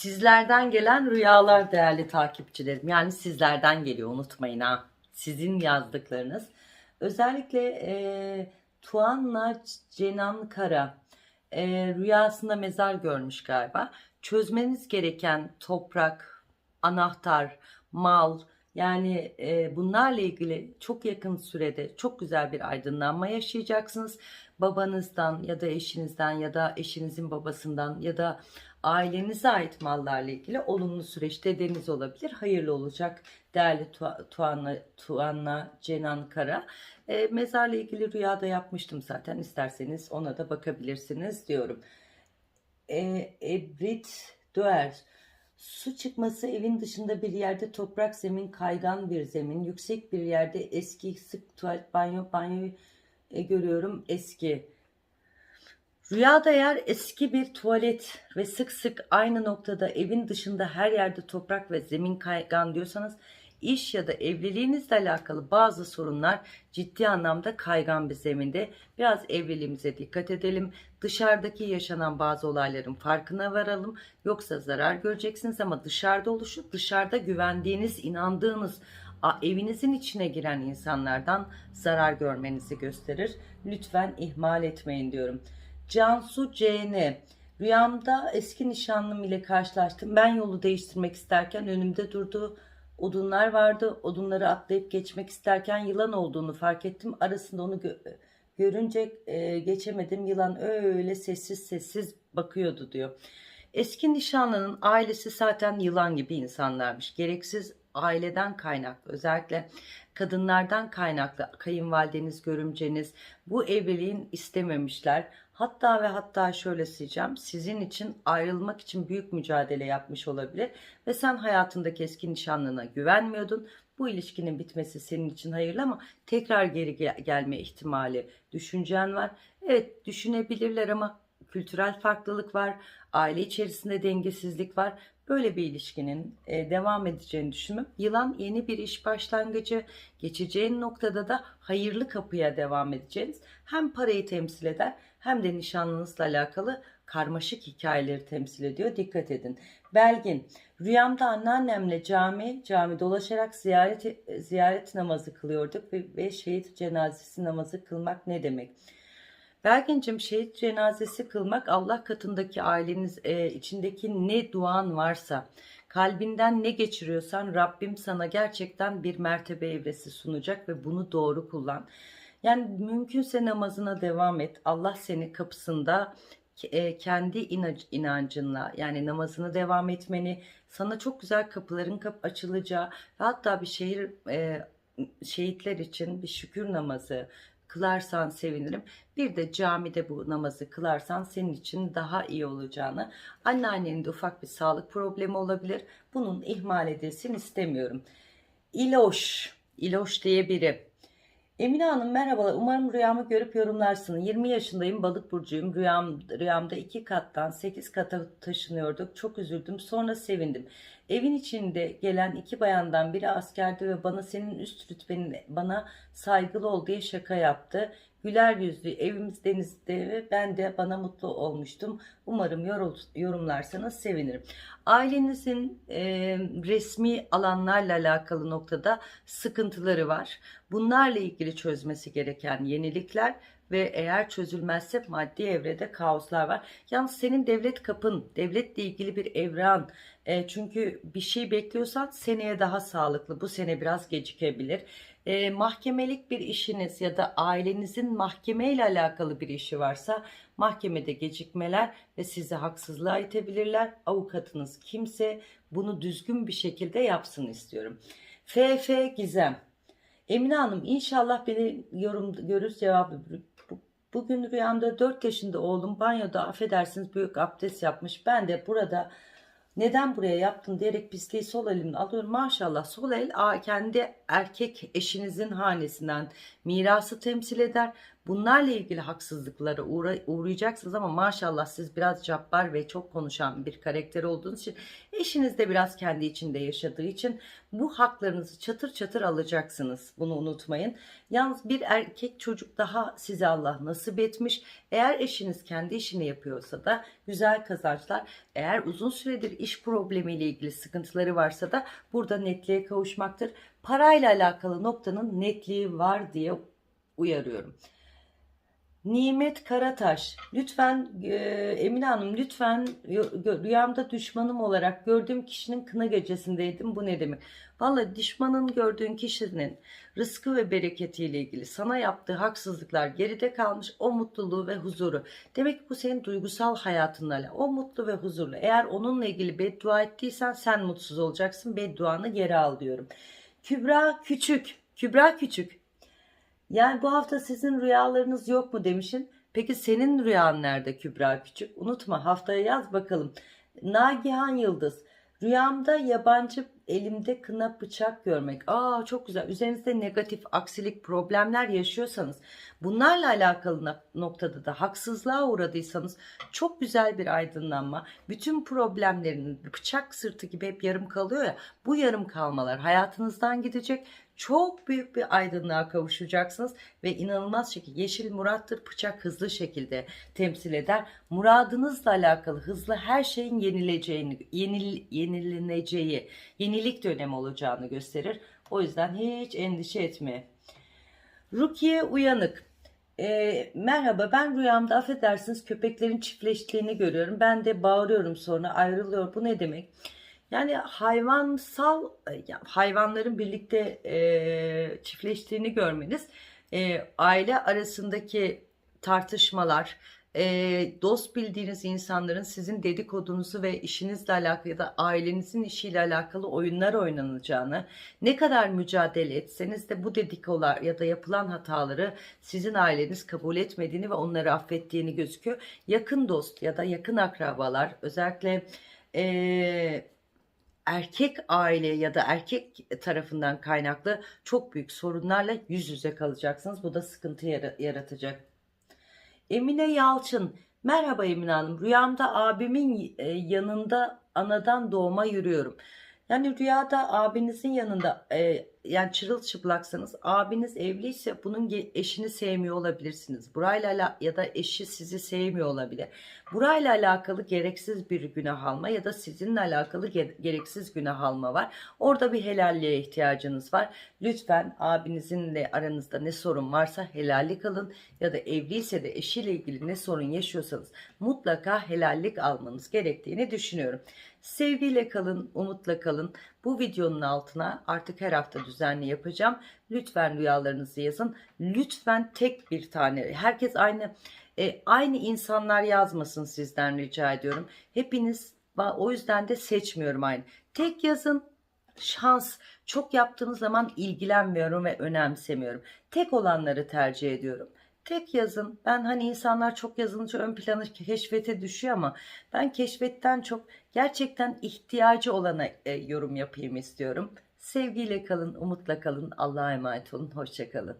Sizlerden gelen rüyalar değerli takipçilerim. Yani sizlerden geliyor unutmayın ha. Sizin yazdıklarınız. Özellikle e, Tuanla Cenan Kara e, rüyasında mezar görmüş galiba. Çözmeniz gereken toprak, anahtar, mal yani e, bunlarla ilgili çok yakın sürede çok güzel bir aydınlanma yaşayacaksınız. Babanızdan ya da eşinizden ya da eşinizin babasından ya da ailenize ait mallarla ilgili olumlu süreç dedeniz olabilir. Hayırlı olacak değerli Tu- Tuanla, Tuanla Cenan Kara. E, mezarla ilgili rüyada yapmıştım zaten. İsterseniz ona da bakabilirsiniz diyorum. E, Ebrit Döer. Su çıkması evin dışında bir yerde toprak zemin, kaygan bir zemin, yüksek bir yerde eski sık tuvalet, banyo, banyoyu e, görüyorum eski. Rüyada eğer eski bir tuvalet ve sık sık aynı noktada evin dışında her yerde toprak ve zemin kaygan diyorsanız iş ya da evliliğinizle alakalı bazı sorunlar ciddi anlamda kaygan bir zeminde. Biraz evliliğimize dikkat edelim. Dışarıdaki yaşanan bazı olayların farkına varalım. Yoksa zarar göreceksiniz ama dışarıda oluşup dışarıda güvendiğiniz, inandığınız evinizin içine giren insanlardan zarar görmenizi gösterir. Lütfen ihmal etmeyin diyorum. Cansu CN Rüyamda eski nişanlım ile karşılaştım. Ben yolu değiştirmek isterken önümde durdu. Odunlar vardı. Odunları atlayıp geçmek isterken yılan olduğunu fark ettim. Arasında onu gö- görünce e, geçemedim. Yılan öyle sessiz sessiz bakıyordu diyor. Eski nişanlının ailesi zaten yılan gibi insanlarmış. Gereksiz aileden kaynaklı özellikle kadınlardan kaynaklı kayınvalideniz, görümceniz bu evliliğin istememişler. Hatta ve hatta şöyle diyeceğim sizin için ayrılmak için büyük mücadele yapmış olabilir ve sen hayatındaki eski nişanlına güvenmiyordun. Bu ilişkinin bitmesi senin için hayırlı ama tekrar geri gel- gelme ihtimali düşüncen var. Evet düşünebilirler ama kültürel farklılık var, aile içerisinde dengesizlik var. Böyle bir ilişkinin e, devam edeceğini düşünmem. Yılan yeni bir iş başlangıcı, geçeceğin noktada da hayırlı kapıya devam edeceğiniz hem parayı temsil eder hem de nişanlınızla alakalı karmaşık hikayeleri temsil ediyor. Dikkat edin. Belgin, rüyamda anneannemle cami, cami dolaşarak ziyaret ziyaret namazı kılıyorduk ve, ve şehit cenazesi namazı kılmak ne demek? Belgin'cim şehit cenazesi kılmak Allah katındaki aileniz e, içindeki ne duan varsa kalbinden ne geçiriyorsan Rabbim sana gerçekten bir mertebe evresi sunacak ve bunu doğru kullan. Yani mümkünse namazına devam et. Allah seni kapısında e, kendi inancınla yani namazını devam etmeni sana çok güzel kapıların kap açılacağı ve hatta bir şehir e, şehitler için bir şükür namazı kılarsan sevinirim. Bir de camide bu namazı kılarsan senin için daha iyi olacağını. Anneannenin de ufak bir sağlık problemi olabilir. Bunun ihmal edilsin istemiyorum. İloş, İloş diye biri. Emine Hanım merhabalar. Umarım rüyamı görüp yorumlarsın. 20 yaşındayım, balık burcuyum. Rüyam, rüyamda 2 kattan 8 kata taşınıyorduk. Çok üzüldüm. Sonra sevindim. Evin içinde gelen iki bayandan biri askerdi ve bana senin üst rütbenin bana saygılı ol diye şaka yaptı. Güler yüzlü evimiz denizde ve ben de bana mutlu olmuştum. Umarım yorum, yorumlarsanız sevinirim. Ailenizin e, resmi alanlarla alakalı noktada sıkıntıları var. Bunlarla ilgili çözmesi gereken yenilikler ve eğer çözülmezse maddi evrede kaoslar var. Yalnız senin devlet kapın, devletle ilgili bir evran. E, çünkü bir şey bekliyorsan seneye daha sağlıklı. Bu sene biraz gecikebilir. E, mahkemelik bir işiniz ya da ailenizin mahkemeyle alakalı bir işi varsa mahkemede gecikmeler ve sizi haksızlığa itebilirler. Avukatınız kimse bunu düzgün bir şekilde yapsın istiyorum. FF Gizem. Emine Hanım inşallah beni yorum görür cevabı. Bu- Bugün rüyamda 4 yaşında oğlum banyoda affedersiniz büyük abdest yapmış. Ben de burada neden buraya yaptın diyerek pisliği sol elimle alıyorum. Maşallah sol el kendi erkek eşinizin hanesinden mirası temsil eder. Bunlarla ilgili haksızlıklara uğra- uğrayacaksınız ama maşallah siz biraz cabbar ve çok konuşan bir karakter olduğunuz için eşiniz de biraz kendi içinde yaşadığı için bu haklarınızı çatır çatır alacaksınız. Bunu unutmayın. Yalnız bir erkek çocuk daha size Allah nasip etmiş. Eğer eşiniz kendi işini yapıyorsa da güzel kazançlar. Eğer uzun süredir iş problemiyle ilgili sıkıntıları varsa da burada netliğe kavuşmaktır. Parayla alakalı noktanın netliği var diye uyarıyorum. Nimet Karataş, lütfen e, Emine Hanım lütfen rüyamda düşmanım olarak gördüğüm kişinin kına gecesindeydim. Bu ne demek? Vallahi düşmanın gördüğün kişinin rızkı ve bereketiyle ilgili sana yaptığı haksızlıklar geride kalmış o mutluluğu ve huzuru. Demek ki bu senin duygusal hayatınla. O mutlu ve huzurlu. Eğer onunla ilgili beddua ettiysen sen mutsuz olacaksın. Bedduanı geri al diyorum. Kübra Küçük, Kübra Küçük. Yani bu hafta sizin rüyalarınız yok mu demişin. Peki senin rüyan nerede Kübra Küçük? Unutma haftaya yaz bakalım. Nagihan Yıldız. Rüyamda yabancı elimde kına bıçak görmek. Aa çok güzel. Üzerinizde negatif, aksilik, problemler yaşıyorsanız bunlarla alakalı noktada da haksızlığa uğradıysanız çok güzel bir aydınlanma. Bütün problemlerin bıçak sırtı gibi hep yarım kalıyor ya. Bu yarım kalmalar hayatınızdan gidecek. Çok büyük bir aydınlığa kavuşacaksınız ve inanılmaz şekilde yeşil murattır bıçak hızlı şekilde temsil eder. Muradınızla alakalı hızlı her şeyin yenileceğini, yenil, yenileneceği, yenilik dönemi olacağını gösterir. O yüzden hiç endişe etme. Rukiye Uyanık. Ee, merhaba ben rüyamda affedersiniz köpeklerin çiftleştiğini görüyorum. Ben de bağırıyorum sonra ayrılıyor. Bu ne demek? Yani hayvansal hayvanların birlikte e, çiftleştiğini görmeniz e, aile arasındaki tartışmalar, e, dost bildiğiniz insanların sizin dedikodunuzu ve işinizle alakalı ya da ailenizin işiyle alakalı oyunlar oynanacağını, ne kadar mücadele etseniz de bu dedikolar ya da yapılan hataları sizin aileniz kabul etmediğini ve onları affettiğini gözüküyor. Yakın dost ya da yakın akrabalar özellikle e, erkek aile ya da erkek tarafından kaynaklı çok büyük sorunlarla yüz yüze kalacaksınız. Bu da sıkıntı yara- yaratacak. Emine Yalçın. Merhaba Emine Hanım. Rüyamda abimin e, yanında anadan doğma yürüyorum. Yani rüyada abinizin yanında e, yani çırılçıplaksanız abiniz evliyse bunun eşini sevmiyor olabilirsiniz. Burayla ya da eşi sizi sevmiyor olabilir. Burayla alakalı gereksiz bir günah alma ya da sizinle alakalı ge- gereksiz günah alma var. Orada bir helalliğe ihtiyacınız var. Lütfen abinizinle aranızda ne sorun varsa helallik alın ya da evliyse de eşiyle ilgili ne sorun yaşıyorsanız mutlaka helallik almanız gerektiğini düşünüyorum. Sevgiyle kalın, umutla kalın. Bu videonun altına artık her hafta düzenli yapacağım. Lütfen rüyalarınızı yazın. Lütfen tek bir tane. Herkes aynı e, aynı insanlar yazmasın sizden rica ediyorum. Hepiniz o yüzden de seçmiyorum aynı. Tek yazın şans. Çok yaptığınız zaman ilgilenmiyorum ve önemsemiyorum. Tek olanları tercih ediyorum. Tek yazın. Ben hani insanlar çok yazılınca ön planı keşfete düşüyor ama ben keşfetten çok gerçekten ihtiyacı olana e, yorum yapayım istiyorum. Sevgiyle kalın, umutla kalın. Allah'a emanet olun. Hoşçakalın.